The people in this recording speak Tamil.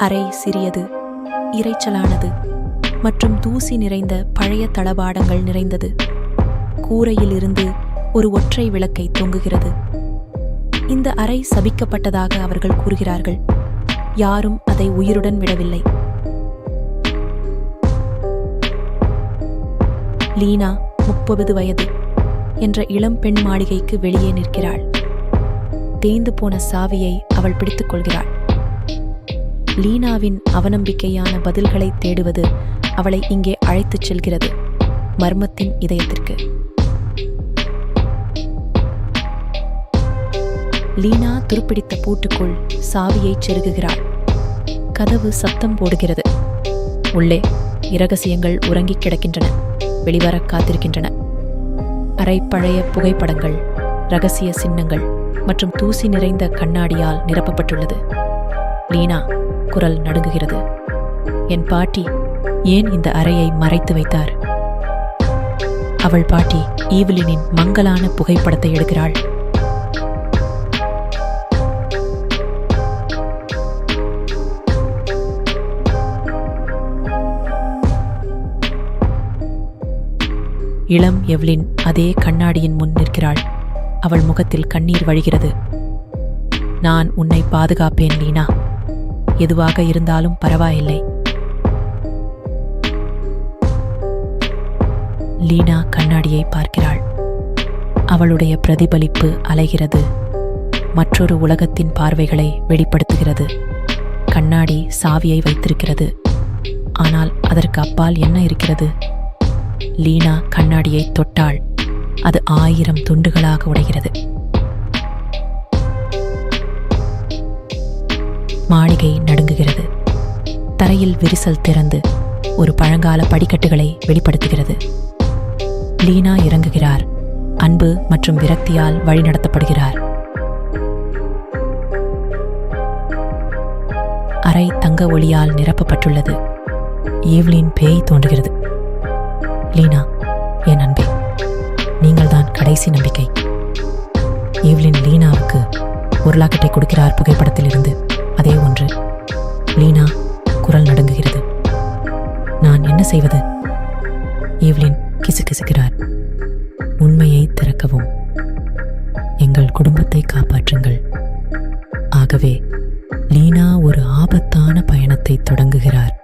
அறை சிறியது இரைச்சலானது மற்றும் தூசி நிறைந்த பழைய தளபாடங்கள் நிறைந்தது. கூரையில் இருந்து ஒரு ஒற்றை விளக்கை தொங்குகிறது. இந்த அறை சபிக்கப்பட்டதாக அவர்கள் கூறுகிறார்கள். யாரும் அதை உயிருடன் விடவில்லை. லீனா முப்பது வயது என்ற இளம் பெண் மாளிகைக்கு வெளியே நிற்கிறாள். தேய்ந்து போன சாவியை அவள் பிடித்துக் கொள்கிறாள். லீனாவின் அவநம்பிக்கையான பதில்களை தேடுவது அவளை இங்கே அழைத்துச் செல்கிறது. மர்மத்தின் இதயத்திற்கு. லீனா துருப்பிடித்த பூட்டுக்குள் சாவியை செருகுகிறாள். கதவு சத்தம் போடுகிறது. உள்ளே இரகசியங்கள் உறங்கிக் கிடக்கின்றன. வெளிவர காத்திருக்கின்றன. அரை பழைய புகைப்படங்கள் ரகசிய சின்னங்கள் மற்றும் தூசி நிறைந்த கண்ணாடியால் நிரப்பப்பட்டுள்ளது. லீனா குரல் நடுங்குகிறது. என் பாட்டி ஏன் இந்த அறையை மறைத்து வைத்தார்? அவள் பாட்டி ஈவலினின் மங்கலான புகைப்படத்தை எடுக்கிறாள். இளம் எவ்லின் அதே கண்ணாடியின் முன் நிற்கிறாள். அவள் முகத்தில் கண்ணீர் வழிகிறது. நான் உன்னை பாதுகாப்பேன் லீனா. எதுவாக இருந்தாலும் பரவாயில்லை. லீனா கண்ணாடியை பார்க்கிறாள். அவளுடைய பிரதிபலிப்பு அலைகிறது. மற்றொரு உலகத்தின் பார்வைகளை வெளிப்படுத்துகிறது. கண்ணாடி சாவியை வைத்திருக்கிறது. ஆனால் அதற்கு அப்பால் என்ன இருக்கிறது? லீனா கண்ணாடியை தொட்டாள். அது ஆயிரம் துண்டுகளாக உடைகிறது. மாளிகை நடுங்குகிறது. தரையில் விரிசல் திறந்து ஒரு பழங்கால படிக்கட்டுகளை வெளிப்படுத்துகிறது. லீனா இறங்குகிறார். அன்பு மற்றும் விரக்தியால் வழிநடத்தப்படுகிறார். அறை தங்க ஒளியால் நிரப்பப்பட்டுள்ளது. ஈவ்லின் பேய் தோன்றுகிறது. லீனா என் அன்பே நீங்கள்தான் கடைசி நம்பிக்கை. ஈவ்லின் லீனாவுக்கு உருளாக்கட்டை கொடுக்கிறார் புகைப்படத்திலிருந்து. அதே ஒன்று. லீனா குரல் நடுங்குகிறது. நான் என்ன செய்வது? ஈவ்லின் கிசுகிசுக்கிறார் உண்மையை திறக்கவும். எங்கள் குடும்பத்தை காப்பாற்றுங்கள். ஆகவே லீனா ஒரு ஆபத்தான பயணத்தை தொடங்குகிறார்.